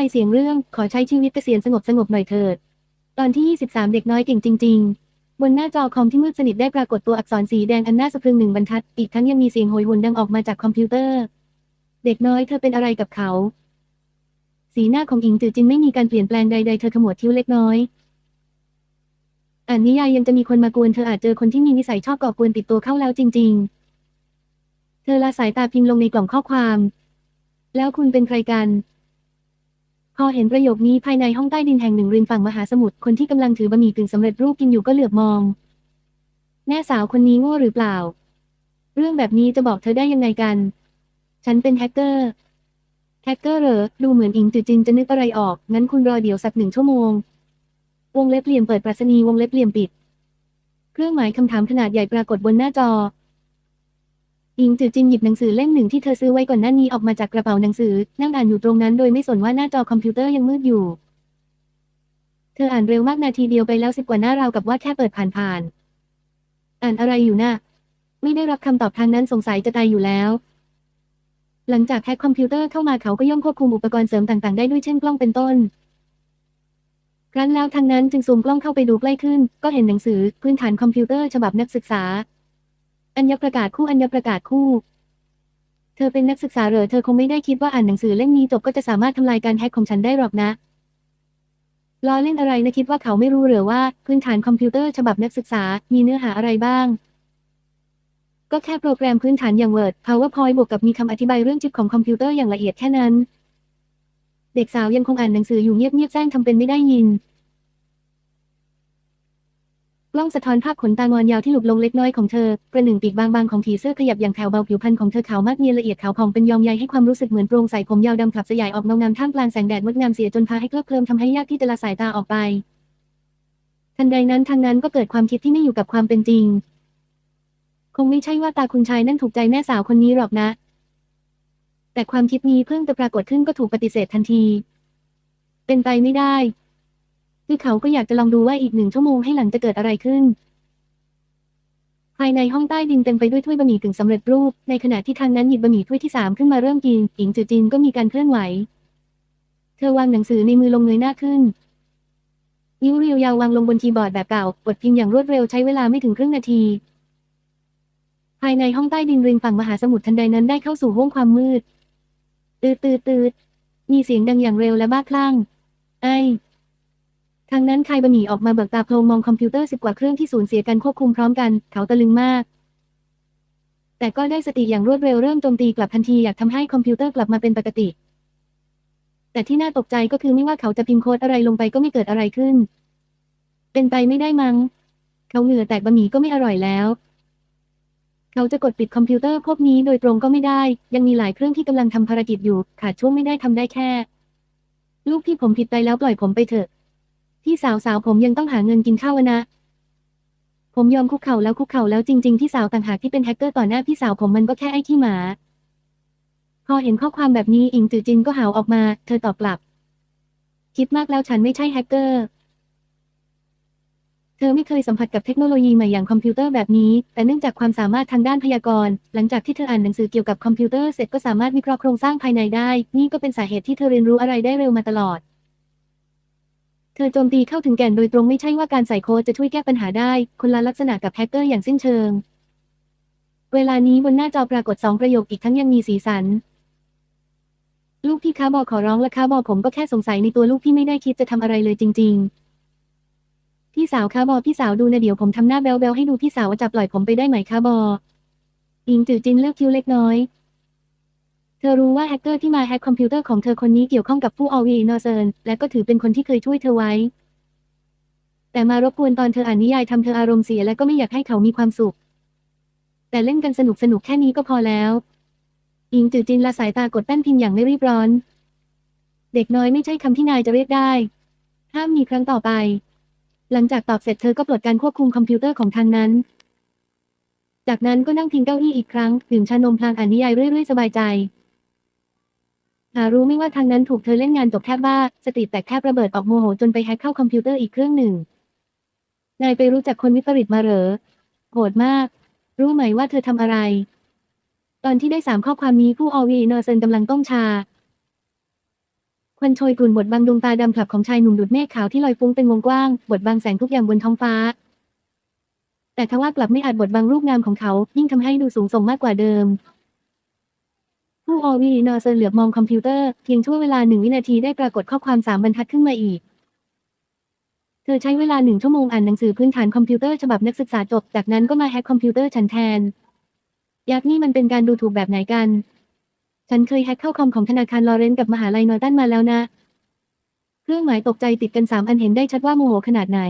ายเสียงเรื่อง ขอใช้ชีวิตเกษียณสงบสงบหน่อยเถิด ตอนที่ 23 เด็กน้อยเก่งจริง ๆ บนหน้าจอคอมที่มืดสนิทได้ปรากฏตัวอักษรสีแดงอันน่าสะพรึงหนึ่งบรรทัด อีกทั้งยังมีเสียงโหยหวนดังออกมาจากคอมพิวเตอร์ เด็กน้อยเธอเป็นอะไรกับเขา สีหน้าของอิงจือจินไม่มีการเปลี่ยนแปลงใดๆ เธอขมวดคิ้วเล็กน้อยอ่านนิยายยังจะมีคนมากวนเธออาจเจอคนที่มีนิสัยชอบก่อกวนติดตัวเข้าแล้วจริง ๆ เธอละสายตาพิมพ์ลงในกล่องข้อความ แล้วคุณเป็นใครกัน พอเห็นประโยคนี้ภายในห้องใต้ดินแห่งหนึ่งริมฝั่งมหาสมุทร คนที่กำลังถือบะหมี่กึ่งสำเร็จรูปกินอยู่ก็เหลือบมอง แม่สาวคนนี้โง่หรือเปล่า เรื่องแบบนี้จะบอกเธอได้ยังไงกัน ฉันเป็นแฮกเกอร์ แฮกเกอร์เหรอ ดูเหมือนอิงจือจินจะนึกอะไรออก งั้นคุณรอเดี๋ยวสักหนึ่งชั่วโมง วงเล็บเหลี่ยมเปิดปรัชนีวงเล็บเหลี่ยมปิด เครื่องหมายคำถามขนาดใหญ่ปรากฏบนหน้าจอ อิงจือจินหยิบหนังสือเล่มหนึ่งที่เธอซื้อไว้ก่อนหน้านี้ออกมาจากกระเป๋าหนังสือ นั่งอ่านอยู่ตรงนั้นโดยไม่สนว่าหน้าจอคอมพิวเตอร์ยังมืดอยู่ เธออ่านเร็วมากนาทีเดียวไปแล้วสิบกว่าหน้าราวกับว่าแค่เปิดผ่านๆ อ่านอะไรอยู่น่ะไม่ได้รับคำตอบทางนั้นสงสัยจะตายอยู่แล้ว หลังจากแฮกคอมพิวเตอร์เข้ามาเขาก็ย่อมควบคุมอุปกรณ์เสริมต่างๆ ได้ด้วยเช่นกล้องเป็นต้นครั้นแล้วทางนั้นจึงซูมกล้องเข้าไปดูใกล้ขึ้น ก็เห็นหนังสือพื้นฐานคอมพิวเตอร์ฉบับนักศึกษา อัญญประกาศคู่อัญญประกาศคู่ เธอเป็นนักศึกษาเหรอเธอคงไม่ได้คิดว่าอ่านหนังสือเล่มนี้จบก็จะสามารถทำลายการแฮ็กของฉันได้หรอกนะล้อเล่นอะไรนะคิดว่าเขาไม่รู้เหรือว่าพื้นฐานคอมพิวเตอร์ฉบับนักศึกษา มีเนื้อหาอะไรบ้าง ก็แค่โปรแกรมพื้นฐานอย่าง Word PowerPoint บวกกับมีคำอธิบายเรื่องชิปของคอมพิวเตอร์อย่างละเอียดแค่นั้น เด็กสาวยังคงอ่านหนังสืออยู่เงียบๆแจ้งทำเป็นไม่ได้ยิน ล้องสะท้อนภาพขนตางอนยาวที่หลุดลงเล็กน้อยของเธอ ประหนึ่งปีกบางๆของผีเสื้อขยับอย่างแผ่วเบาผิวพรรณของเธอขาวมากเนียนละเอียดขาวผ่องเป็นยอมใยให้ความรู้สึกเหมือนโปร่งใสผมยาวดำขับสยายออกเงางามท่ามกลางแสงแดดงดงามเสียจนพาให้เคลิบเคลิ้มทำให้ยากที่จะละสายตาออกไป ทันใดนั้นทางนั้นก็เกิดความคิดที่ไม่อยู่กับความเป็นจริง คงไม่ใช่ว่าตาคุณชายนั่นถูกใจแม่สาวคนนี้หรอกนะ แต่ความคิดนี้เพิ่งจะปรากฏขึ้นก็ถูกปฏิเสธทันที เป็นไปไม่ได้ คือเขาก็อยากจะลองดูว่าอีกหนึ่งชั่วโมงให้หลังจะเกิดอะไรขึ้น ภายในห้องใต้ดินเต็มไปด้วยถ้วยบะหมี่กึ่งสำเร็จรูป ในขณะที่ทางนั้นหยิบบะหมี่ถ้วยที่สามขึ้นมาเริ่มกินอิงจือจินก็มีการเคลื่อนไหว เธอวางหนังสือในมือลงเงยหน้าขึ้นนิ้วเรียวยาววางลงบนคีย์บอร์ดแบบเก่ากดพิมพ์อย่างรวดเร็วใช้เวลาไม่ถึงครึ่งนาที ภายในห้องใต้ดินริมฝั่งมหาสมุทรทันใดนั้นได้เข้าสู่ห้วงความมืด ตืดตืดตืดมีเสียงดังอย่างเร็วและบ้าคลั่ง ไอ ทางนั้นคายบะหมี่ออกมาเบิกตาโพลงมองคอมพิวเตอร์สิบกว่าเครื่องที่สูญเสียการควบคุมพร้อมกัน เขาตะลึงมาก แต่ก็ได้สติอย่างรวดเร็วเริ่มโจมตีกลับทันทีอยากทำให้คอมพิวเตอร์กลับมาเป็นปกติ แต่ที่น่าตกใจก็คือไม่ว่าเขาจะพิมพ์โค้ดอะไรลงไปก็ไม่เกิดอะไรขึ้น เป็นไปไม่ได้มั้ง เขาเหงื่อแตกบะหมี่ก็ไม่อร่อยแล้ว เขาจะกดปิดคอมพิวเตอร์พวกนี้โดยตรงก็ไม่ได้ ยังมีหลายเครื่องที่กำลังทำภารกิจอยู่ ขาดช่วงไม่ได้ทำได้แค่ ลูกพี่ผมผิดไปแล้วปล่อยผมไปเถอะ พี่สาวสาวผมยังต้องหาเงินกินข้าวนะ ผมยอมคุกเข่าแล้วคุกเข่าแล้วจริง ๆ พี่สาวต่างหากที่เป็นแฮกเกอร์ต่อหน้าพี่สาวผมมันก็แค่ไอ้ขี้หมา พอเห็นข้อความแบบนี้อิงจือจินก็หาวออกมา เธอตอบกลับ คิดมากแล้วฉันไม่ใช่แฮกเกอร์ เธอไม่เคยสัมผัสกับเทคโนโลยีใหม่อย่างคอมพิวเตอร์แบบนี้ แต่เนื่องจากความสามารถทางด้านพยากรณ์ หลังจากที่เธออ่านหนังสือเกี่ยวกับคอมพิวเตอร์เสร็จก็สามารถวิเคราะห์โครงสร้างภายในได้ นี่ก็เป็นสาเหตุที่เธอเรียนรู้อะไรได้เร็วมาตลอด เธอโจมตีเข้าถึงแก่นโดยตรงไม่ใช่ว่าการใส่โค้ดจะช่วยแก้ปัญหาได้ คนละลักษณะกับแฮกเกอร์อย่างสิ้นเชิง เวลานี้บนหน้าจอปรากฏสองประโยคอีกทั้งยังมีสีสัน ลูกพี่ค้าบอขอร้องและค้าบอผมก็แค่สงสัยในตัวลูกพี่ไม่ได้คิดจะทำอะไรเลยจริง ๆ พี่สาวค้าบอพี่สาวดูนะเดี๋ยวผมทำหน้าแบลๆให้ดูพี่สาวว่าจะปล่อยผมไปได้ไหมค้าบออิงจือจินเลือกคิ้วเล็กน้อย เธอรู้ว่าแฮกเกอร์ที่มาแฮกคอมพิวเตอร์ของเธอคนนี้เกี่ยวข้องกับผู้อวีนอเซินและก็ถือเป็นคนที่เคยช่วยเธอไว้ แต่มารบกวนตอนเธออ่านนิยายทำเธออารมณ์เสียและก็ไม่อยากให้เขามีความสุข แต่เล่นกันสนุกสนุกๆแค่นี้ก็พอแล้วอิงจือจินละสายตากดแป้นพิมพ์อย่างไม่รีบร้อน เด็กน้อยไม่ใช่คำที่นายจะเรียกได้ห้ามมีครั้งต่อไป หลังจากตอบเสร็จเธอก็ปลดการควบคุมคอมพิวเตอร์ของทางนั้น จากนั้นก็นั่งพิงเก้าอี้อีกครั้งดื่มชานมพลางอ่านนิยายเรื่อยๆสบายใจ หารู้ไม่ว่าทางนั้นถูกเธอเล่นงานจบแทบบ้า สติแตกแทบระเบิดออกโมโหจนไปแฮกเข้าคอมพิวเตอร์อีกเครื่องหนึ่ง นายไปรู้จักคนวิปริตมาเหรอ โหดมาก รู้ไหมว่าเธอทำอะไร ตอนที่ได้สามข้อความนี้ผู้อวีเนอร์เซนกำลังต้มชา ควันโชยกลุ่นบดบังดวงตาดำขลับของชายหนุ่มดุดเมฆขาวที่ลอยฟุ้งเป็นวงกว้างบดบังแสงทุกอย่างบนท้องฟ้า แต่ทว่ากลับไม่อาจบดบังรูปงามของเขา ยิ่งทำให้ดูสูงส่งมากกว่าเดิม ผู้อวีนอเซอร์เหลือบมองคอมพิวเตอร์ เพียงชั่วเวลาหนึ่งวินาทีได้ปรากฏข้อความสามบรรทัดขึ้นมาอีก เธอใช้เวลาหนึ่งชั่วโมงอ่านหนังสือพื้นฐานคอมพิวเตอร์ฉบับนักศึกษาจบ จากนั้นก็มาแฮ็กคอมพิวเตอร์ฉันแทนยักษ์นี่มันเป็นการดูถูกแบบไหนกัน ฉันเคยแฮ็กเข้าคอมของธนาคารลอเรนซ์กับมหาลัยนอร์ตันมาแล้วนะเครื่องหมายตกใจติดกันสามอันเห็นได้ชัดว่าโมโหขนาดไหน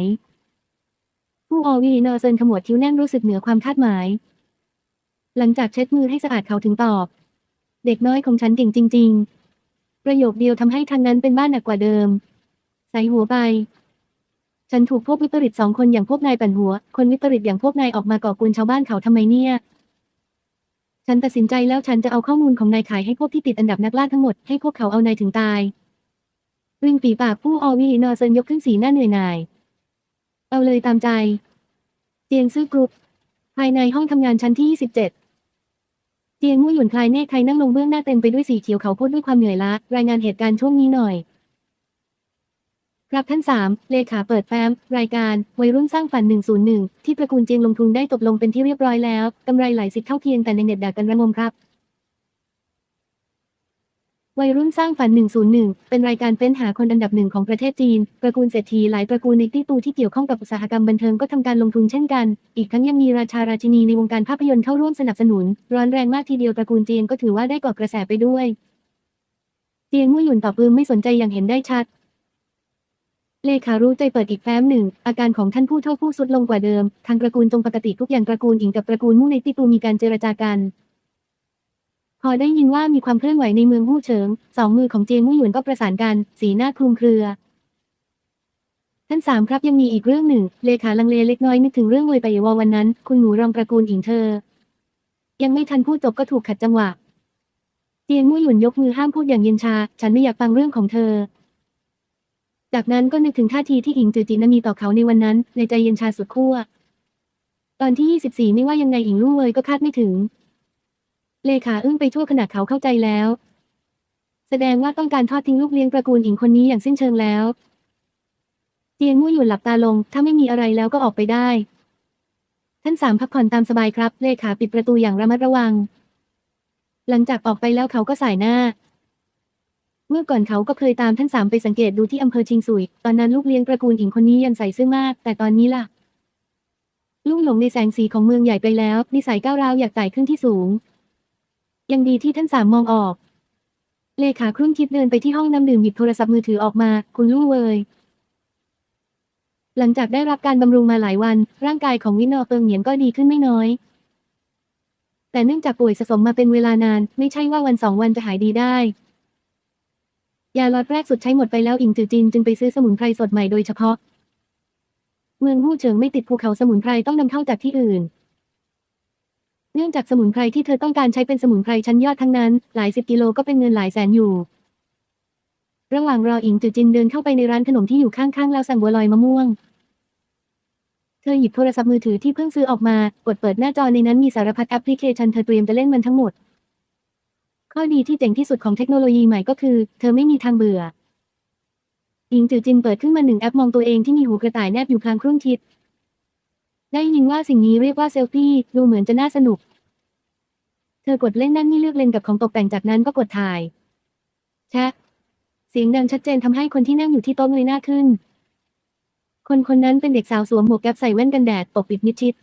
ผู้ออวีนอเซนขมวดคิ้วแน่นรู้สึกเหนือความคาดหมาย หลังจากเช็ดมือให้สะอาดเขาถึงตอบ เด็กน้อยของฉันเก่งจริง ๆ ประโยคเดียวทำให้ทางนั้นเป็นบ้านหนักกว่าเดิม ใส่หัวไป ฉันถูกพวกวิปริตสองคนอย่างพวกนายปั่นหัว คนวิปริตอย่างพวกนายออกมาก่อกวนชาวบ้านเขาทำไมเนี่ยฉันตัดสินใจแล้วฉันจะเอาข้อมูลของนายขายให้พวกที่ติดอันดับนักล่าทั้งหมดให้พวกเขาเอานายถึงตายริงฝีปากผู้อวีนอเซนยกขึ้นสีหน้าเหนื่อยหน่าย เอาเลยตามใจเจียงซื่อกรุ๊ปภายในห้องทำงานชั้นที่ 27 เจียงมู่หยุนคลายเนคไทยนั่งลงเบื้องหน้าเต็มไปด้วยสีเขียวเขาพูดด้วยความเหนื่อยล้ารายงานเหตุการณ์ช่วงนี้หน่อย ครับท่านสามเลขาเปิดแฟ้มรายการ วัยรุ่นสร้างฝัน 101 ที่ตระกูลเจียงลงทุนได้ตกลงเป็นที่เรียบร้อยแล้วกำไรหลายสิบเท่าเพียงแต่ในเน็ตด่ากันระงมครับ วัยรุ่นสร้างฝัน 101 เป็นรายการเฟ้นหาคนอันดับหนึ่งของประเทศจีน ตระกูลเศรษฐีหลายตระกูลในตี้ตูที่เกี่ยวข้องกับอุตสาหกรรมบันเทิงก็ทำการลงทุนเช่นกัน อีกทั้งยังมีราชาราชินีในวงการภาพยนตร์เข้าร่วมสนับสนุน ร้อนแรงมากทีเดียวตระกูลจียงก็ถือว่าได้ก่อกระแสไปด้วย เจียงมู่หยุนตอบปืมไม่สนใจอย่างเห็นได้ชัดเลขารู้ใจเปิดอีกแฟ้มหนึ่ง อาการของท่านผู้เฒ่าผู้สุดลงกว่าเดิม ทางตระกูลจงปกติทุกอย่างตระกูลอิงกับตระกูลมู่ในตี้ตูมีการเจรจากัน พอได้ยินว่ามีความเคลื่อนไหวในเมืองฮู่เฉิง สองมือของเจียงมู่หยวนก็ประสานกัน สีหน้าคลุมเครือ ท่านสามครับยังมีอีกเรื่องหนึ่ง เลขาลังเลเล็กน้อยนึกถึงเรื่องเวยไปวอวันนั้น คุณหนูรองตระกูลอิงเธอ ยังไม่ทันพูดจบก็ถูกขัดจังหวะ เจียงมู่หยวนยกมือห้ามพูดอย่างเย็นชา ฉันไม่อยากฟังเรื่องของเธอ จากนั้นก็นึกถึงท่าทีที่อิงจือจีนั้นมีต่อเขาในวันนั้น ในใจเย็นชาสุดขั้ว ตอนที่ 24 ไม่ว่ายังไงอิงลู่เวยก็คาดไม่ถึง เลขาอึ้งไปทั่วขณะเขาเข้าใจแล้ว แสดงว่าต้องการทอดทิ้งลูกเลี้ยงตระกูลอิงคนนี้อย่างสิ้นเชิงแล้วเจียงมู่หยวนหลับตาลง ถ้าไม่มีอะไรแล้วก็ออกไปได้ ท่านสามพักผ่อนตามสบายครับ เลขาปิดประตูอย่างระมัดระวัง หลังจากออกไปแล้วเขาก็สายหน้า เมื่อก่อนเขาก็เคยตามท่านสามไปสังเกตดูที่อำเภอชิงซุย ตอนนั้นลูกเลี้ยงตระกูลอิงคนนี้ยังใส่ซื่อมาก แต่ตอนนี้ล่ะ ลุ่มหลงในแสงสีของเมืองใหญ่ไปแล้วนิสัยก้าวร้าวอยากไต่ขึ้นที่สูง ยังดีที่ท่านสามมองออก เลขาครุ่นคิดเดินไปที่ห้องน้ำดื่มหยิบโทรศัพท์มือถือออกมา คุณลู่เวยหลังจากได้รับการบำรุงมาหลายวัน ร่างกายของวินอเฟิงเหนียนก็ดีขึ้นไม่น้อย แต่เนื่องจากป่วยสะสมมาเป็นเวลานาน ไม่ใช่ว่าวันสองวันจะหายดีได้ ยาล็อตแรกสุดใช้หมดไปแล้วอิงจือจินจึงไปซื้อสมุนไพรสดใหม่โดยเฉพาะ เมืองฮู่เฉิงไม่ติดภูเขาสมุนไพรต้องนำเข้าจากที่อื่น เนื่องจากสมุนไพรที่เธอต้องการใช้เป็นสมุนไพรชั้นยอดทั้งนั้น หลายสิบกิโลก็เป็นเงินหลายแสนอยู่ ระหว่างรออิงจือจินเดินเข้าไปในร้านขนมที่อยู่ข้างๆแล้วสั่งบัวลอยมะม่วง เธอหยิบโทรศัพท์มือถือที่เพิ่งซื้อออกมา กดเปิดหน้าจอในนั้นมีสารพัดแอปพลิเคชันเธอเตรียมจะเล่นมันทั้งหมด ข้อดีที่เจ๋งที่สุดของเทคโนโลยีใหม่ก็คือ เธอไม่มีทางเบื่อหญิงจือจินเปิดขึ้นมาหนึ่งแอปมองตัวเองที่มีหูกระต่ายแนบอยู่พลางครุ่นคิดได้ยินว่าสิ่งนี้เรียกว่าเซลฟี่ ดูเหมือนจะน่าสนุก ธอกดเล่นนั่นนี่เลือกเลนกับของตกแต่งจากนั้นก็กดถ่ายแชะเสียงดังชัดเจนทำให้คนที่นั่งอยู่ที่โต๊ะเงยหน้าขึ้น คนคนนั้นเป็นเด็กสาวสวมหมวกแก๊ปใส่แว่นกันแดดปกปิดมิดชิด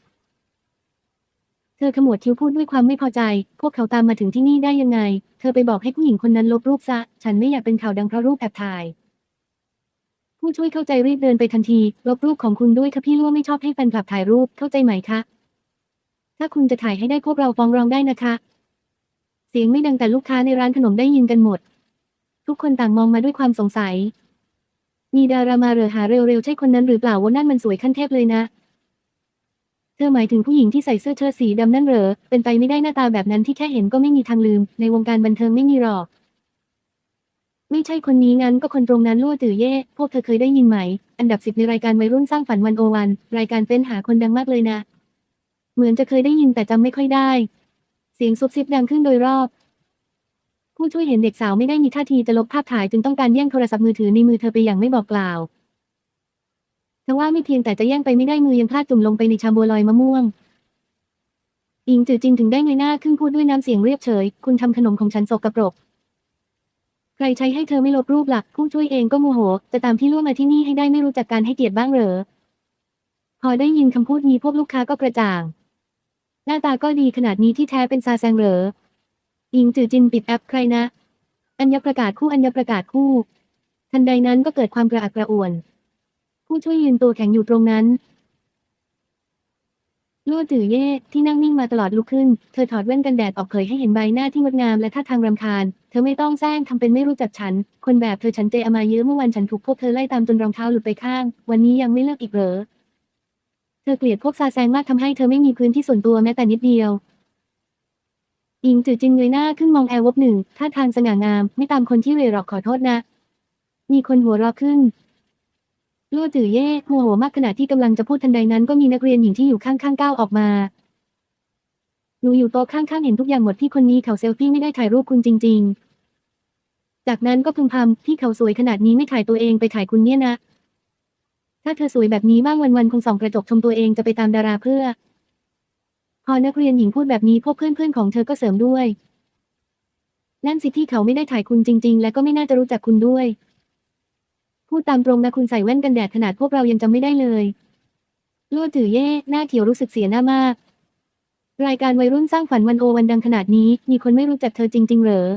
เธอขมวดคิ้วพูดด้วยความไม่พอใจ พวกเขาตามมาถึงที่นี่ได้ยังไง เธอไปบอกให้ผู้หญิงคนนั้นลบรูปซะ ฉันไม่อยากเป็นข่าวดังเพราะรูปแอบถ่าย ผู้ช่วยเข้าใจรีบเดินไปทันที ลบรูปของคุณด้วยค่ะพี่ล่วไม่ชอบให้แฟนคลับถ่ายรูป เข้าใจไหมคะ ถ้าคุณจะถ่ายให้ได้พวกเราฟ้องร้องได้นะคะ สียงไม่ดังแต่ลูกค้าในร้านขนมได้ยินกันหมด ทุกคนต่างมองมาด้วยความสงสัย มีดารามาเรือหาเร็วๆใช่คนนั้นหรือเปล่าว่านั่นมันสวยขั้นเทพเลยนะ เธอหมายถึงผู้หญิงที่ใส่เสื้อเชิ้ตสีดำนั่นเหรอ เป็นไปไม่ได้หน้าตาแบบนั้นที่แค่เห็นก็ไม่มีทางลืม ในวงการบันเทิงไม่มีหรอก ไม่ใช่คนนี้งั้นก็คนตรงนั้นลั่วตือเย่ พวกเธอเคยได้ยินไหม อันดับสิบในรายการวัยรุ่นสร้างฝันวันโอวัน รายการเฟ้นหาคนดังมากเลยนะ เหมือนจะเคยได้ยินแต่จำไม่ค่อยได้ เสียงซุบซิบดังขึ้นโดยรอบ ผู้ช่วยเห็นเด็กสาวไม่ได้มีท่าทีจะลบภาพถ่ายจึงต้องการแย่งโทรศัพท์มือถือในมือเธอไปอย่างไม่บอกกล่าวทว่าไม่เพียงแต่จะแย่งไปไม่ได้มือยังพลาดจุ่มลงไปในชาบัวลอยมะม่วง อิงจือจินถึงได้เงยหน้าขึ้นพูดด้วยน้ำเสียงเรียบเฉย คุณทำขนมของฉันสกรปรก ใครใช้ให้เธอไม่ลบรูปหลักผู้ช่วยเองก็โมโห จะตามพี่ล่วงมาที่นี่ให้ได้ไม่รู้จักการให้เกียรติบ้างเหรอ พอได้ยินคำพูดนี้พวกลูกค้าก็กระจ่าง หน้าตาก็ดีขนาดนี้ที่แท้เป็นซาแซงเหรออิงจือจินปิดแอปใครนะ อัญญประกาศคู่อัญญประกาศคู่ ทันใดนั้นก็เกิดความกระอักกระอ่วน ผู้ช่วยยืนตัวแข็งอยู่ตรงนั้นลู่จือเย่ที่นั่งนิ่งมาตลอดลุกขึ้น เธอถอดแว่นกันแดดออกเผยให้เห็นใบหน้าที่งดงามและท่าทางรำคาญ เธอไม่ต้องแซงทำเป็นไม่รู้จักฉัน คนแบบเธอฉันเจอมาเยอะเมื่อวันฉันถูกพวกเธอไล่ตามจนรองเท้าหลุดไปข้าง วันนี้ยังไม่เลิกอีกเหรอ เธอเกลียดพวกซาแซงมากทำให้เธอไม่มีพื้นที่ส่วนตัวแม้แต่นิดเดียว อิงจือจินเงยหน้าขึ้นมองแอร์วบหนึ่งท่าทางสง่างาม ไม่ตามคนที่เรหรอกขอโทษนะ มีคนหัวเราะขึ้นลู่จือเย่โมโหมากขณะที่กำลังจะพูดทันใดนั้นก็มีนักเรียนหญิงที่อยู่ข้างๆก้าวออกมาหนูอยู่โต๊ะข้างๆเห็นทุกอย่างหมดที่คนนี้เขาเซลฟี่ไม่ได้ถ่ายรูปคุณจริง ๆ จากนั้นก็พึมพำที่เขาสวยขนาดนี้ไม่ถ่ายตัวเองไปถ่ายคุณเนี่ยนะ ถ้าเธอสวยแบบนี้บ้างวันๆคงส่องกระจกชมตัวเองจะไปตามดาราเพื่อ พอนักเรียนหญิงพูดแบบนี้พวกเพื่อนๆของเธอก็เสริมด้วยนั่นสิที่เขาไม่ได้ถ่ายคุณจริง ๆ และก็ไม่น่าจะรู้จักคุณด้วย พูดตามตรงนะคุณใส่แว่นกันแดดขนาดพวกเรายังจำไม่ได้เลยลั่วจือเย่หน้าเขียวรู้สึกเสียหน้ามาก รายการวัยรุ่นสร้างฝันวันโอวันดังขนาดนี้ มีคนไม่รู้จักเธอจริง ๆ เหรอ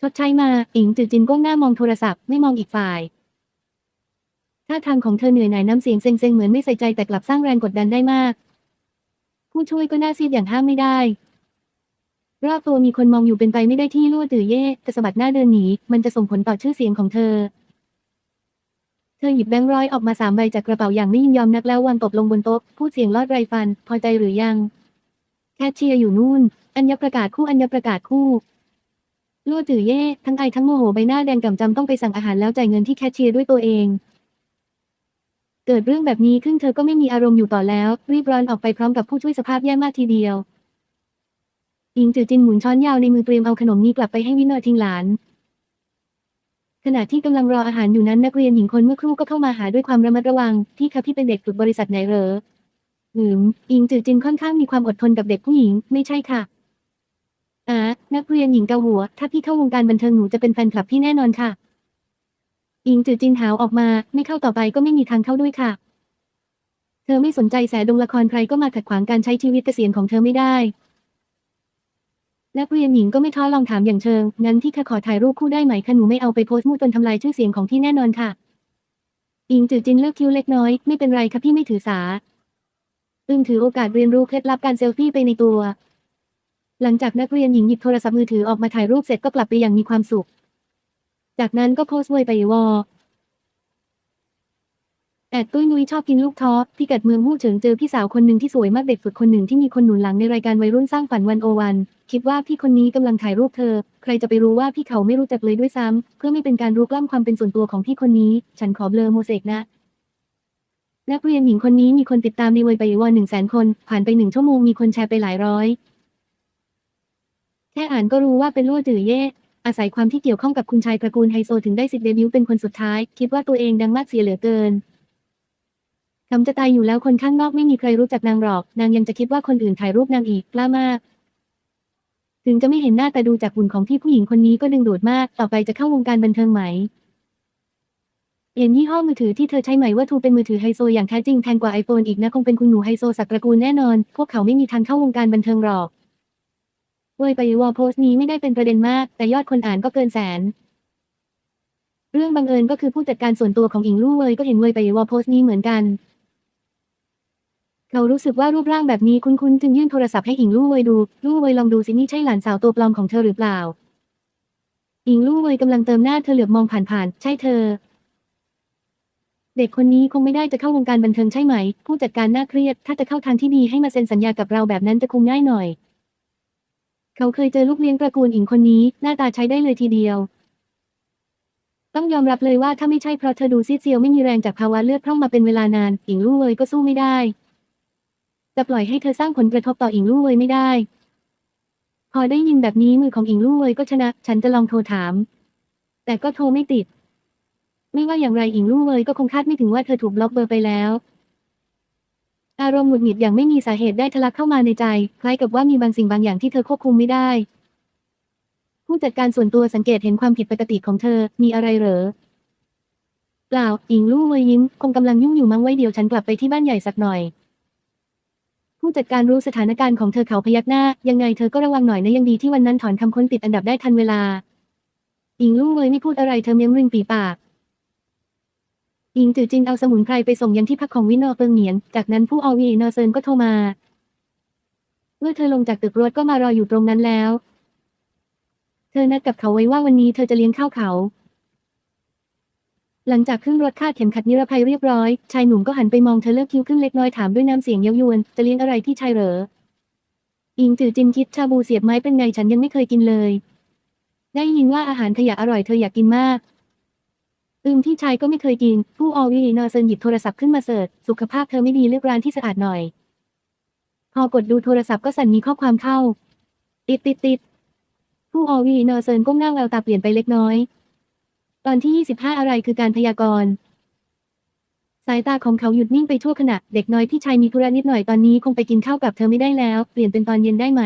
ชดใช้มา อิงจือจินก้มหน้ามองโทรศัพท์ไม่มองอีกฝ่าย ท่าทางของเธอเหนื่อยหน่ายน้ำเสียงเซ็งๆเหมือนไม่ใส่ใจแต่กลับสร้างแรงกดดันได้มาก ผู้ช่วยก็น่าซีดอย่างห้ามไม่ได้รอบตัวมีคนมองอยู่เป็นไปไม่ได้ที่ลั่วจือเย่จะสะบัดหน้าเดินหนี มันจะส่งผลต่อชื่อเสียงของเธอ เธอหยิบแบงค์ร้อยออกมาสามใบจากกระเป๋าอย่างไม่ยินยอมนักแล้ววางตบลงบนโต๊ะพูดเสียงลอดไรฟัน พอใจหรือยัง แคชเชียร์อยู่นู่น อัญญประกาศคู่อัญญประกาศคู่ลั่วจือเย่ทั้งไอทั้งโมโหใบหน้าแดงก่ำจำต้องไปสั่งอาหารแล้วจ่ายเงินที่แคชเชียร์ด้วยตัวเอง เกิดเรื่องแบบนี้ขึ้นเธอก็ไม่มีอารมณ์อยู่ต่อแล้ว รีบร้อนออกไปพร้อมกับผู้ช่วยสภาพแย่มากทีเดียวอิงจือจินหมุนช้อนยาวในมือเตรียมเอาขนมนี้กลับไปให้วินเนอร์ทิงหลาน ขณะที่กำลังรออาหารอยู่นั้นนักเรียนหญิงคนเมื่อครู่ก็เข้ามาหาด้วยความระมัดระวังพี่คะพี่เป็นเด็กฝึกบริษัทไหนเหรอหืมอิงจือจินค่อนข้างมีความอดทนกับเด็กผู้หญิง ไม่ใช่ค่ะอ่านักเรียนหญิงเกาหัว ถ้าพี่เข้าวงการบันเทิงหนูจะเป็นแฟนคลับพี่แน่นอนค่ะ อิงจือจินหาวออกมา ไม่เข้าต่อไปก็ไม่มีทางเข้าด้วยค่ะ เธอไม่สนใจแสดงละครใครก็มาขัดขวางการใช้ชีวิตเกษียณของเธอไม่ได้ นักเรียนหญิงก็ไม่ท้อลองถามอย่างเชิง งั้นที่ข้าขอถ่ายรูปคู่ได้ไหมคะหนูไม่เอาไปโพสต์มั่จนทำลายชื่อเสียงของพี่แน่นอนค่ะ อิงจือจินเลือกคิ้วเล็กน้อย ไม่เป็นไรค่ะพี่ไม่ถือสา อึ้งถือโอกาสเรียนรู้เคล็ดลับการเซลฟี่ไปในตัว หลังจากนักเรียนหญิงหยิบโทรศัพท์มือถือออกมาถ่ายรูปเสร็จก็กลับไปอย่างมีความสุข จากนั้นก็โพสต์ไว้ไปวอแอดตุ้ยนุ้ยชอบกินลูกท้อพี่กัดเมืองหู้เฉิงเจอพี่สาวคนหนึ่งที่สวยมากเด็กฝึกคนหนึ่งที่มีคนหนุนหลังในรายการวัยรุ่นสร้างฝันวันโอวัน คิดว่าพี่คนนี้กำลังถ่ายรูปเธอ ใครจะไปรู้ว่าพี่เขาไม่รู้จักเลยด้วยซ้ำเพื่อไม่เป็นการรุกล้ำความเป็นส่วนตัวของพี่คนนี้ ฉันขอเบลอโมเสกนะ นักเรียนหญิงคนนี้มีคนติดตามในเวยไปวอนหนึ่งแสนคน ผ่านไปหนึ่งชั่วโมงมีคนแชร์ไปหลายร้อย แค่อ่านก็รู้ว่าเป็นลั่วจือเย่ อาศัยความที่เกี่ยวข้องกับคุณชายตระกูลไฮโซถึงได้สิทธิ์เดบิวต์เป็นคนสุดท้าย คิดว่าตัวเองดังมากเสียเหลือเกินคำจะตายอยู่แล้วคนข้างนอกไม่มีใครรู้จักนางหรอก นางยังจะคิดว่าคนอื่นถ่ายรูปนางอีกกล้ามาก ถึงจะไม่เห็นหน้าแต่ดูจากหุ่นของพี่ผู้หญิงคนนี้ก็ดึงดูดมาก ต่อไปจะเข้าวงการบันเทิงไหมเอ็นยี่ห้อมือถือที่เธอใช้ไหมว่าทูเป็นมือถือไฮโซอย่างแท้จริงแพงกว่าไอโฟนอีกนะ คงเป็นคุณหนูไฮโซสักตระกูลแน่นอน พวกเขาไม่มีทางเข้าวงการบันเทิงหรอก เว้ยไปวอโพสต์นี้ไม่ได้เป็นประเด็นมาก แต่ยอดคนอ่านก็เกินแสน เรื่องบังเอิญก็คือผู้จัดการส่วนตัวของอิงลู่เวยก็เห็นเวยไปวอโพสต์นี้เหมือนกัน เขารู้สึกว่ารูปร่างแบบนี้คุ้นๆจึงยื่นโทรศัพท์ให้อิงลู่เวยดูลู่เวยลองดูสินี่ใช่หลานสาวตัวปลอมของเธอหรือเปล่าอิงลู่เวยกำลังเติมหน้าเธอเหลือบมองผ่านๆใช่เธอ เด็กคนนี้คงไม่ได้จะเข้าวงการบันเทิงใช่ไหม ผู้จัดการน่าเครียด ถ้าจะเข้าทางที่ดีให้มาเซ็นสัญญากับเราแบบนั้นจะคงง่ายหน่อย เขาเคยเจอลูกเลี้ยงตระกูลอิงคนนี้ หน้าตาใช้ได้เลยทีเดียว ต้องยอมรับเลยว่าถ้าไม่ใช่เพราะเธอดูซีเซียวไม่มีแรงจากภาวะเลือดพร่องมาเป็นเวลานานอิงลู่เวยก็สู้ไม่ได้ จะปล่อยให้เธอสร้างผลกระทบต่ออิงลู่เวยไม่ได้ พอได้ยินแบบนี้มือของอิงลู่เวยก็ชนะ ฉันจะลองโทรถาม แต่ก็โทรไม่ติด ไม่ว่าอย่างไรอิงลู่เวยก็คงคาดไม่ถึงว่าเธอถูกบล็อกเบอร์ไปแล้ว อารมณ์หงุดหงิดอย่างไม่มีสาเหตุได้ทะลักเข้ามาในใจ คล้ายกับว่ามีบางสิ่งบางอย่างที่เธอควบคุมไม่ได้ ผู้จัดการส่วนตัวสังเกตเห็นความผิดปกติของเธอ มีอะไรเหรอ เปล่าอิงลู่เวยยิ้ม คงกำลังยุ่งอยู่มั้งไว้เดี๋ยวฉันกลับไปที่บ้านใหญ่สักหน่อย ผู้จัดการรู้สถานการณ์ของเธอเขาพยักหน้า ยังไงเธอก็ระวังหน่อยนะยังดีที่วันนั้นถอนคำค้นติดอันดับได้ทันเวลา อิงลู่เวยไม่พูดอะไรเธอเม้มริมฝีปาก อิงจือจินเอาสมุนไพรไปส่งยังที่พักของวินอเปิงเหนียน จากนั้นผู้อวีนอเซินก็โทรมา เมื่อเธอลงจากตึกรถก็มารออยู่ตรงนั้นแล้ว เธอนัดกับเขาไว้ว่าวันนี้เธอจะเลี้ยงข้าวเขา หลังจากขึ้นรถคาดเข็มขัดนิรภัยเรียบร้อย ชายหนุ่มก็หันไปมองเธอเลิกคิ้วขึ้นเล็กน้อยถามด้วยน้ำเสียงเย้ายวน จะเลี้ยงอะไรที่ชายเหรอ อิงจือจินคิดชาบูเสียบไม้เป็นไงฉันยังไม่เคยกินเลย ได้ยินว่าอาหารขยะอร่อยเธออยากกินมาก อืมที่ชายก็ไม่เคยกิน ผู้ออวีนอเซนหยิบโทรศัพท์ขึ้นมาเสิร์ชสุขภาพเธอไม่ดีเลือกร้านที่สะอาดหน่อย พอกดดูโทรศัพท์ก็สั่นมีข้อความเข้า ติดติดติดผู้ออวีนอเซนก้มหน้าแววตาเปลี่ยนไปเล็กน้อย ตอนที่ 25 อะไรคือการพยากรณ์สายตาของเขาหยุดนิ่งไปชั่วขณะ เด็กน้อยพี่ชายมีธุระนิดหน่อยตอนนี้คงไปกินข้าวกับเธอไม่ได้แล้ว เปลี่ยนเป็นตอนเย็นได้ไหม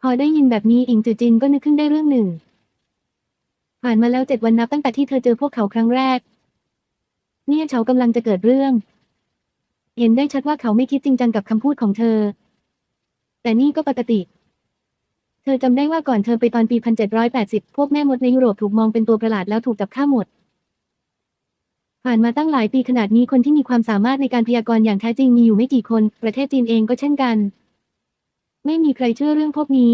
พอได้ยินแบบนี้อิงจือจินก็นึกขึ้นได้เรื่องหนึ่ง ผ่านมาแล้วเจ็ดวันนับตั้งแต่ที่เธอเจอพวกเขาครั้งแรก เนี่ยเขากำลังจะเกิดเรื่อง เห็นได้ชัดว่าเขาไม่คิดจริงจังกับคำพูดของเธอ แต่นี่ก็ปกติ เธอจำได้ว่าก่อนเธอไปตอนปี 1780 พวกแม่มดในยุโรปถูกมองเป็นตัวประหลาดแล้วถูกจับฆ่าหมด ผ่านมาตั้งหลายปีขนาดนี้คนที่มีความสามารถในการพยากรณ์อย่างแท้จริงมีอยู่ไม่กี่คน ประเทศจีนเองก็เช่นกัน ไม่มีใครเชื่อเรื่องพวกนี้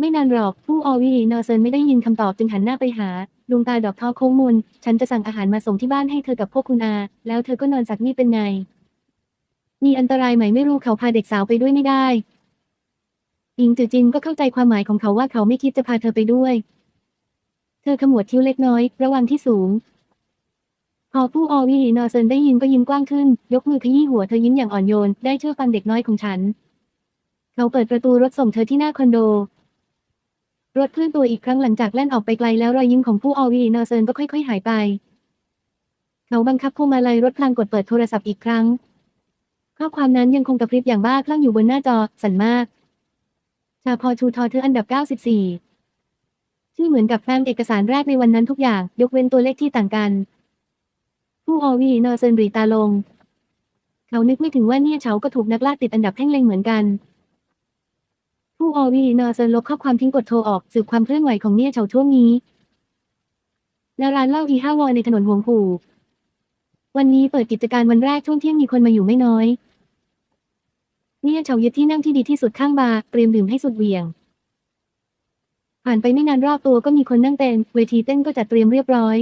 ไม่นานหรอกผู้ออวีนอเซินไม่ได้ยินคำตอบจึงหันหน้าไปหาดวงตาดอกทอโค้งมนฉันจะสั่งอาหารมาส่งที่บ้านให้เธอกับพวกคุณอา แล้วเธอก็นอนสักนี่เป็นไง มีอันตรายไหมไม่รู้เขาพาเด็กสาวไปด้วยไม่ได้อิงจือจินก็เข้าใจความหมายของเขาว่าเขาไม่คิดจะพาเธอไปด้วย เธอขมวดคิ้วเล็กน้อย ระวังที่สูง พอผู้ออวีนอเซินได้ยินก็ยิ้มกว้างขึ้น ยกมือขยี้หัวเธอยิ้มอย่างอ่อนโยน ได้เชื่อฟังเด็กน้อยของฉัน เขาเปิดประตูรถส่งเธอที่หน้าคอนโด รถเคลื่อนตัวอีกครั้งหลังจากแล่นออกไปไกลแล้วรอยยิ้มของผู้ออวีนอเซินก็ค่อย ๆ หายไป เขาบังคับพวงมาลัยรถพลางกดเปิดโทรศัพท์อีกครั้ง ข้อความนั้นยังคงกระพริบอย่างบ้าคลั่งอยู่บนหน้าจอสั่นมาก ชาพอชูทอเธออันดับ 94ที่เหมือนกับแฟ้มเอกสารแรกในวันนั้นทุกอย่าง ยกเว้นตัวเลขที่ต่างกัน ผู้ออวีนอเซินรีตาลง เขานึกไม่ถึงว่าเนี่ยเฉาก็ถูกนักล่าติดอันดับแท่งเล็งเหมือนกัน ผู้อวีนอเซินลบข้อความทิ้งกดโทรออกสืบความเคลื่อนไหวของเนี่ยเฉาช่วงนี้ณร้านเหล้าอีห้าวอในถนนหวงผู่วันนี้เปิดกิจการวันแรกช่วงเที่ยงมีคนมาอยู่ไม่น้อย เนี่ยเฉายึดที่นั่งที่ดีที่สุดข้างบาร์เตรียมดื่มให้สุดเหวี่ยง ผ่านไปไม่นานรอบตัวก็มีคนนั่งเต็มเวทีเต้นก็จัดเตรียมเรียบร้อย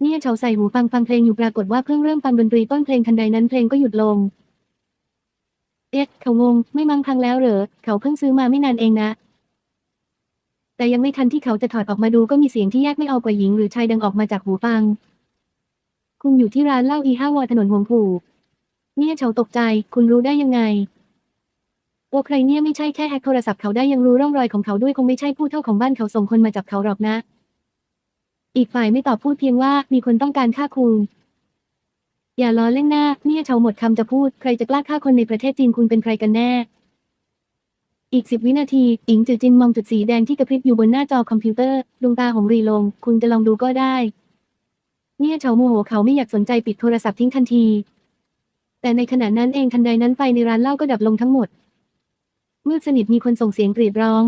เนี่ยเฉาใส่หูฟังฟังเพลงอยู่ปรากฏว่าเพิ่งเริ่มฟังดนตรีต้นเพลงทันใดนั้นเพลงก็หยุดลง เอ๊ะเขางงไม่มั้งพังแล้วเหรอ เขาเพิ่งซื้อมาไม่นานเองนะ แต่ยังไม่ทันที่เขาจะถอดออกมาดูก็มีเสียงที่แยกไม่ออกกว่าหญิงหรือชายดังออกมาจากหูฟัง คุณอยู่ที่ร้านเหล้าอีห้าวอถนนหวงผู่เนี่ยเฉาตกใจ คุณรู้ได้ยังไงโอ้ใครเนี่ยไม่ใช่แค่แฮกโทรศัพท์เขาได้ยังรู้ร่องรอยของเขาด้วยคงไม่ใช่ผู้เท่าของบ้านเขาส่งคนมาจับเขาหรอกนะ อีกฝ่ายไม่ตอบพูดเพียงว่ามีคนต้องการฆ่าคุณ อย่าล้อเล่นหน้าเนี่ยเฉาหมดคำจะพูด ใครจะกล้าฆ่าคนในประเทศจีนคุณเป็นใครกันแน่ อีกสิบวินาที อิงจือจินมองจุดสีแดงที่กระพริบอยู่บนหน้าจอคอมพิวเตอร์ ดวงตาของรีลง คุณจะลองดูก็ได้ เนี่ยเฉาโมโหเขาไม่อยากสนใจปิดโทรศัพท์ทิ้งทันที แต่ในขณะนั้นเองทันใดนั้นไฟในร้านเหล้าก็ดับลงทั้งหมดมืดสนิทมีคนส่งเสียงกรีดร้อง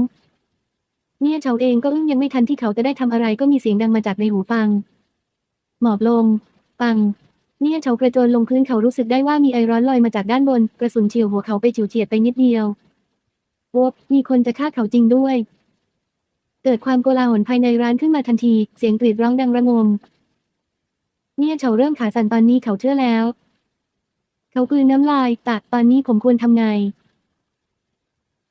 เนี่ยเฉาเองก็อึ้งยังไม่ทันที่เขาจะได้ทำอะไรก็มีเสียงดังมาจากในหูฟัง หมอบลง ปัง เนี่ยเฉากระโจนลงพื้นเขารู้สึกได้ว่ามีไอร้อนลอยมาจากด้านบน กระสุนเฉียวหัวเขาไปเฉิวเฉียดไปนิดเดียวโวบมีคนจะฆ่าเขาจริงด้วย เกิดความโกลาหลภายในร้านขึ้นมาทันที เสียงกรีดร้องดังระงม เนี่ยเฉาเริ่มขาสั่นตอนนี้เขาเชื่อแล้ว เขากลืนน้ำลายตะตอนนี้ผมควรทำไง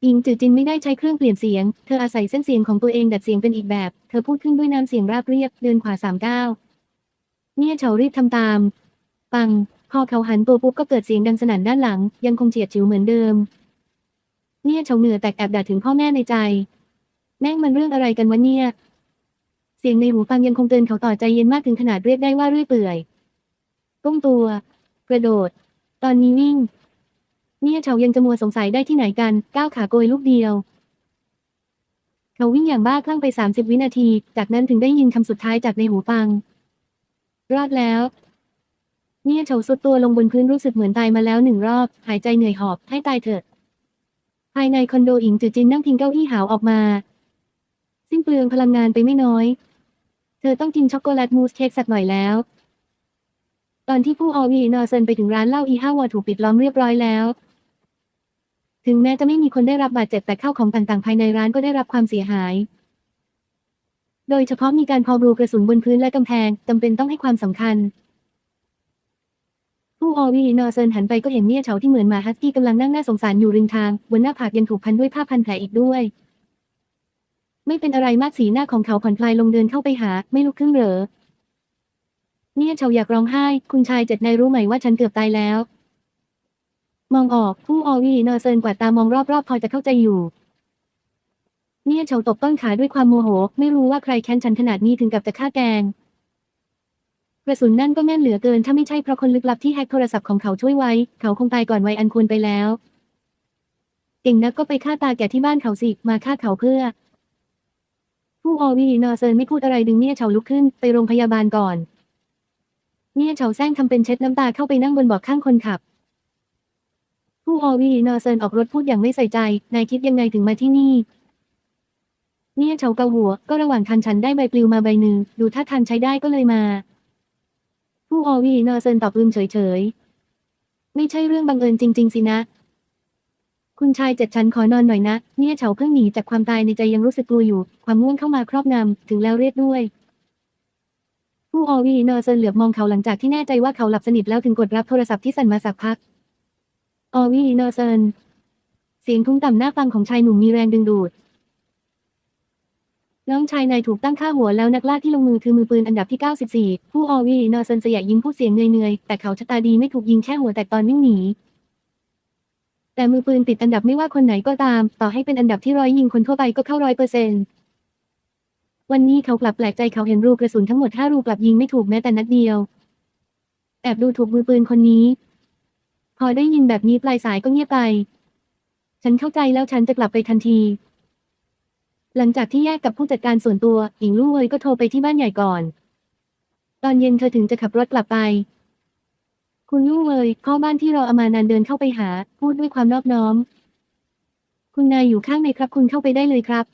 อิงจือจินไม่ได้ใช้เครื่องเปลี่ยนเสียง เธออาศัยเส้นเสียงของตัวเองดัดเสียงเป็นอีกแบบ เธอพูดขึ้นด้วยน้ำเสียงราบเรียบ เดินขวาสามก้าวเนี่ยเฉารีบทำตาม ปัง พอเขาหันตัวปุ๊บก็เกิดเสียงดังสนั่นด้านหลัง ยังคงเฉียดฉิวเหมือนเดิม เนี่ยเฉาเหนือแตกแอบด่าถึงพ่อแม่ในใจ แม่งมันเรื่องอะไรกันวะเนี่ย เสียงในหูฟังยังคงเตือนเขาต่อใจเย็นมากถึงขนาดเรียกได้ว่าเรื่อยเปื่อยก้มตัว กระโดด ตอนนี้วิ่ง เนี่ยเฉายังจะมัวสงสัยได้ที่ไหนกัน ก้าวขาโกยลูกเดียว เขาวิ่งอย่างบ้าคลั่งไป 30 วินาที จากนั้นถึงได้ยินคำสุดท้ายจากในหูฟัง รอดแล้ว เนี่ยเฉาสุดตัวลงบนพื้นรู้สึกเหมือนตายมาแล้วหนึ่งรอบ หายใจเหนื่อยหอบ ให้ตายเถอะ ภายในคอนโดอิงจือจินนั่งพิงเก้าอี้หาวออกมา สิ้นเปลืองพลังงานไปไม่น้อย เธอต้องกินช็อกโกแลตมูสเค้กสักหน่อยแล้ว ตอนที่ผู้ออวีนอเซนไปถึงร้านเหล้าอีห้าวอถูกปิดล้อมเรียบร้อยแล้ว ถึงแม้จะไม่มีคนได้รับบาดเจ็บแต่ข้าวของต่างๆ ภายในร้านก็ได้รับความเสียหาย โดยเฉพาะมีการพอรูกระสุนบนพื้นและกำแพงจำเป็นต้องให้ความสำคัญ ผู้อวีนอเซินหันไปก็เห็นเมียเฉาที่เหมือนหมาฮัสกี้กำลังนั่งน่าสงสารอยู่ริมทางบนหน้าผากยังถูกพันด้วยผ้าพันแผลอีกด้วย ไม่เป็นอะไรมากสีหน้าของเขาผ่อนคลายลงเดินเข้าไปหา ไม่ลุกขึ้นเหรอเนี่ยเฉาอยากร้องไห้ คุณชายเจ็ดนายรู้ไหมว่าฉันเกือบตายแล้ว มองออกผู้อวีนอเซินกวาดตามองรอบๆพอจะเข้าใจอยู่เนี่ยเฉาตบต้นขาด้วยความโมโห ไม่รู้ว่าใครแค้นฉันขนาดนี้ถึงกับจะฆ่าแกง กระสุนนั่นก็แม่นเหลือเกินถ้าไม่ใช่เพราะคนลึกลับที่แฮกโทรศัพท์ของเขาช่วยไว้ เขาคงตายก่อนวัยอันควรไปแล้ว เก่งนักก็ไปฆ่าตาแก่ที่บ้านเขาสิ มาฆ่าเขาเพื่อ ผู้อวีนอเซินไม่พูดอะไรดึงเนี่ยเฉาลุกขึ้นไปโรงพยาบาลก่อนเนี่ยเฉาแซงทำเป็นเช็ดน้ำตาเข้าไปนั่งบนเบาะข้างคนขับ ผู้อวีนอเซินออกรถพูดอย่างไม่ใส่ใจ นายคิดยังไงถึงมาที่นี่เนี่ยเฉาเกาหัว ก็ระหว่างทันฉันได้ใบปลิวมาใบหนึ่ง ดูถ้าทันใช้ได้ก็เลยมา ผู้ออวีนอร์เซนตอบอืมเฉยๆ ไม่ใช่เรื่องบังเอิญจริง ๆ สินะ คุณชายเจ็ดฉันขอนอนหน่อยนะ เนี่ยเฉาเพิ่งหนีจากความตายในใจยังรู้สึกกลัวอยู่ ความง่วงเข้ามาครอบงำถึงแล้วเรียกด้วย ผู้ออวีนอร์เซนเหลือบมองเขาหลังจากที่แน่ใจว่าเขาหลับสนิทแล้วถึงกดรับโทรศัพท์ที่สั่นมาสักพัก ออวีนอร์เซนเสียงทุ้มต่ำหน้าฟังของชายหนุ่มมีแรงดึงดูด น้องชายนายถูกตั้งค่าหัวแล้วนักล่าที่ลงมือคือมือปืนอันดับที่ 94 ผู้ออวีนอเซนเสยะยิ้มพูดเสียงเหนื่อยๆแต่เขาชะตาดีไม่ถูกยิงแค่หัวแตกตอนวิ่งหนี แต่มือปืนติดอันดับไม่ว่าคนไหนก็ตาม ต่อให้เป็นอันดับที่ร้อยยิงคนทั่วไปก็เข้าร้อยเปอร์เซ็นต์วันนี้เขากลับแปลกใจเขาเห็นรูกระสุนทั้งหมดห้ารูกลับยิงไม่ถูกแม้แต่นัดเดียว แอบดูถูกมือปืนคนนี้ พอได้ยินแบบนี้ปลายสายก็เงียบไป ฉันเข้าใจแล้วฉันจะกลับไปทันที หลังจากที่แยกกับผู้จัดการส่วนตัว หญิงลู่เวยก็โทรไปที่บ้านใหญ่ก่อน ตอนเย็นเธอถึงจะขับรถกลับไป คุณลู่เวยพ่อบ้านที่รออามานานเดินเข้าไปหา พูดด้วยความนอบน้อม คุณนายอยู่ข้างในครับ คุณเข้าไปได้เลยครับ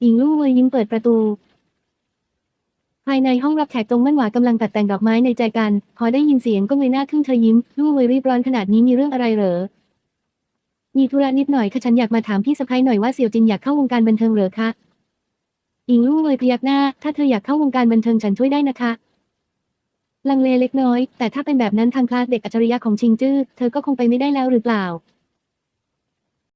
หญิงลู่เวยยิ้มเปิดประตู ภายในห้องรับแขกจงมั่นหวากำลังตัดแต่งดอกไม้ในใจกัน พอได้ยินเสียงก็เงยหน้าขึ้นเธอยิ้ม ลู่เวยรีบร้อนขนาดนี้มีเรื่องอะไรเหรอ มีธุระนิดหน่อยค่ะฉันอยากมาถามพี่สะพ้ยหน่อยว่าเสี่ยวจินอยากเข้าวงการบันเทิงเหรอคะอิงลู่เลยพยักหน้า ถ้าเธออยากเข้าวงการบันเทิงฉันช่วยได้นะคะ ลังเลเล็กน้อย แต่ถ้าเป็นแบบนั้นทางคลาสเด็กอัจฉริยะของชิงจื้อ เธอก็คงไปไม่ได้แล้วหรือเปล่า